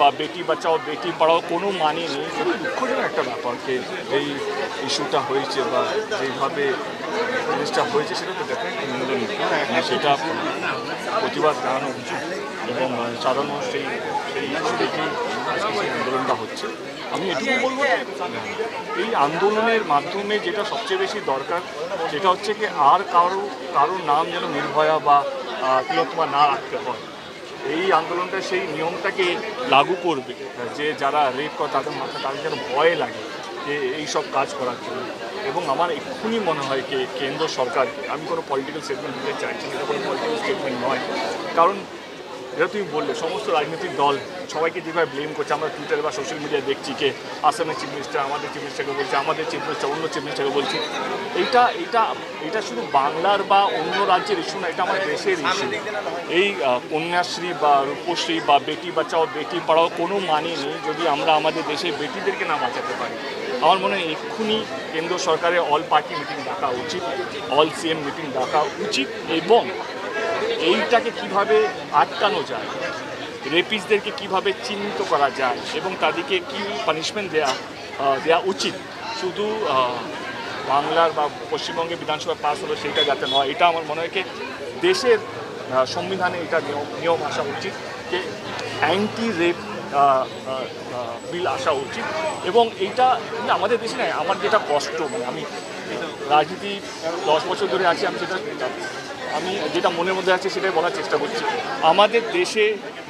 বা বেটি বাঁচাও বেটি পড়াও কোনো মানে নেই। খুবই দুঃখজনক একটা ব্যাপারকে এই ইস্যুটা হয়েছে বা যেভাবে জিনিসটা হয়েছে সেটা তো ডেফিনেটলি নিন্দনীয় সেটা প্রতিবাদ জানানো উচিত। এবং সাধারণ সেই সেই ইস্যু থেকেই সেই আন্দোলনটা হচ্ছে। আমি এটুকু বলব এই আন্দোলনের মাধ্যমে যেটা সবচেয়ে বেশি দরকার সেটা হচ্ছে কি আর কারও কারোর নাম যেন নির্ভয়া বা তিলোত্তমা না রাখতে হয়। এই আন্দোলনটা সেই নিয়মটাকে লাগু করবে, যে যারা রেপ করে তাদের মাথা তাদের যেন ভয় লাগে যে এই সব কাজ করার জন্য। এবং আমার এক্ষুনি মনে হয় যে কেন্দ্র সরকারকে আমি কোনো পলিটিক্যাল স্টেটমেন্ট দিতে চাইছি এটা কোনো পলিটিক্যাল স্টেটমেন্ট নয়। কারণ যেটা তুমি বললে, সমস্ত রাজনৈতিক দল সবাইকে যেভাবে ব্লেম করছে, আমরা টুইটারে বা সোশ্যাল মিডিয়ায় দেখছি কে আসামের চিফ মিনিস্টার আমাদের চিফ মিনিস্টারকে বলছে, আমাদের চিফ মিনিস্টার অন্য চিফ মিনিস্টারকে বলছে। এইটা এটা এটা শুধু বাংলার বা অন্য রাজ্যের ইস্যু না, এটা আমার দেশের ইস্যু এই কন্যাশ্রী বা রূপশ্রী বা বেটি বাঁচাও, বেটি পড়াও কোনো মানে নেই যদি আমরা আমাদের দেশে বেটিদেরকে না বাঁচাতে পারি। আমার মনে হয় এক্ষুনি কেন্দ্র সরকারের অল পার্টি মিটিং ডাকা উচিত অল সিএম মিটিং ডাকা উচিত এবং এইটাকে কীভাবে আটকানো যায় রেপিসদেরকে কীভাবে চিহ্নিত করা যায় এবং তাদেরকে কি পানিশমেন্ট দেয়া দেয়া উচিত? শুধু বাংলার বা পশ্চিমবঙ্গে বিধানসভা পাস হলো সেইটা যাতে নয়, এটা আমার মনে হয় কি দেশের সংবিধানে এটা নিয়ম নিয়ম আসা উচিত, যে অ্যান্টি রেপ বিল আসা উচিত এবং এইটা আমাদের দেশে নয় আমার যেটা কষ্ট মানে আমি রাজনীতি দশ বছর ধরে আছি, আমি সেটা, আমি যেটা মনের মধ্যে আছে সেটাই বলার চেষ্টা করছি। আমাদের দেশে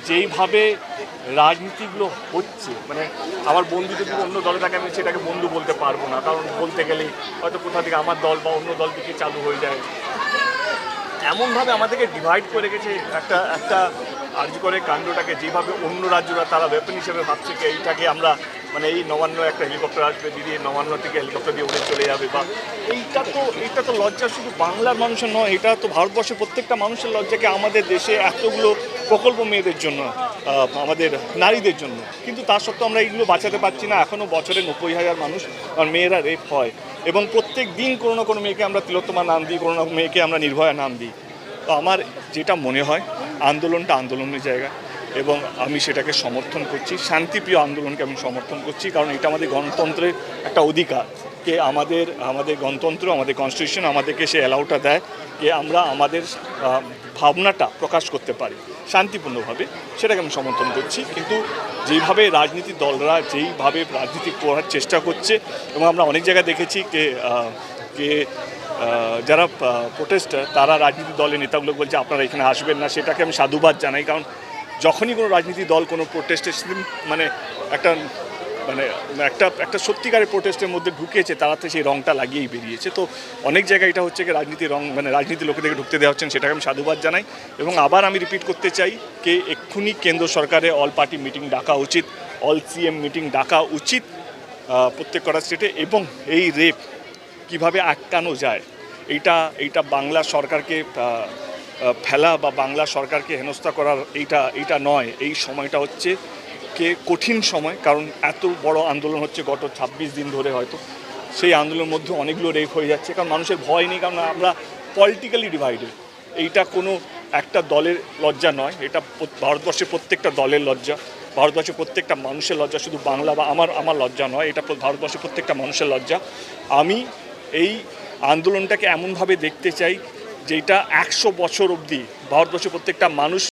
যেইভাবে রাজনীতিগুলো হচ্ছে মানে আমার বন্ধু যদি অন্য দলে থাকে, আমি সেটাকে বন্ধু বলতে পারব না। কারণ বলতে গেলে হয়তো কোথা থেকে আমার দল বা অন্য দল থেকে চালু হয়ে যায়। এমনভাবে আমাদেরকে ডিভাইড করে গেছে একটা একটা আর্জি করে কাণ্ডটাকে যেভাবে অন্য রাজ্যরা তারা ওয়েপন হিসেবে ভাবছে কি এইটাকে আমরা মানে এই নবান্ন একটা হেলিকপ্টার আসবে, দিদি নবান্ন থেকে হেলিকপ্টার দিয়ে উড়ে চলে যাবে বা এইটা তো এইটা তো লজ্জা শুধু বাংলার মানুষের নয়, এটা তো ভারতবর্ষের প্রত্যেকটা মানুষের লজ্জাকে আমাদের দেশে এতগুলো প্রকল্প মেয়েদের জন্য। আমাদের নারীদের জন্য। কিন্তু তা সত্ত্বেও আমরা এইগুলো বাঁচাতে পারছি না। এখনও বছরে নব্বই হাজার মানুষ আর মেয়েরা রেপ হয়। এবং প্রত্যেক দিন কোনো না কোনো মেয়েকে আমরা তিলোত্তমা নাম দিই, কোনো না মেয়েকে আমরা নির্ভয়া নাম দিই। তো আমার যেটা মনে হয়, আন্দোলনটা আন্দোলনের জায়গা। এবং আমি সেটাকে সমর্থন করছি। শান্তিপ্রিয় আন্দোলনকে আমি সমর্থন করছি। কারণ এটা আমাদের গণতন্ত্রের একটা অধিকার। কে আমাদের আমাদের গণতন্ত্র, আমাদের কনস্টিটিউশন আমাদেরকে সে অ্যালাউটা দেয় যে আমরা আমাদের ভাবনাটা প্রকাশ করতে পারি, শান্তিপূর্ণভাবে। সেটাকে আমি সমর্থন করছি। কিন্তু যেইভাবে রাজনীতির দলরা যেইভাবে রাজনীতি করার চেষ্টা করছে এবং আমরা অনেক জায়গায় দেখেছি কে কে যারা প্রোটেস্টার তারা রাজনীতি দলের নেতাগুলো বলছে, আপনারা এখানে আসবেন না। সেটাকে আমি সাধুবাদ জানাই। কারণ যখনই কোনো রাজনীতি দল, কোনো প্রোটেস্টের মানে একটা মানে একটা একটা সত্যিকারের প্রোটেস্টের মধ্যে ঢুকেছে তারা তো সেই রংটা লাগিয়েই বেরিয়েছে। তো অনেক জায়গায় এটা হচ্ছে কি রাজনীতি রং মানে রাজনীতি লোকেদেরকে ঢুকতে দেওয়া হচ্ছেন সেটাকে আমি সাধুবাদ জানাই। এবং আবার আমি রিপিট করতে চাই যে এক্ষুনি কেন্দ্র সরকারে অল পার্টি মিটিং ডাকা উচিত অল সিএম মিটিং ডাকা উচিত প্রত্যেক কটা স্টেটে এবং এই রেপ কীভাবে আটকানো যায়, এইটা এইটা বাংলা সরকারকে ফেলা বা বাংলা সরকারকে হেনস্থা করার এইটা এইটা নয়। এই সময়টা হচ্ছে কে কঠিন সময়, কারণ এত বড় আন্দোলন হচ্ছে গত ছাব্বিশ দিন ধরে হয়তো। সেই আন্দোলনের মধ্যে অনেকগুলো রেপ হয়ে যাচ্ছে, কারণ মানুষের ভয় নেই, কারণ আমরা পলিটিক্যালি ডিভাইডেড এইটা কোনো একটা দলের লজ্জা নয়, এটা ভারতবর্ষের প্রত্যেকটা দলের লজ্জা। ভারতবর্ষের প্রত্যেকটা মানুষের লজ্জা, শুধু বাংলা বা আমার আমার লজ্জা নয়, এটা ভারতবর্ষের প্রত্যেকটা মানুষের লজ্জা। আমি এই আন্দোলনটাকে এমনভাবে দেখতে চাই, যেটা একশো বছর অবধি ভারতবর্ষের প্রত্যেকটা মানুষ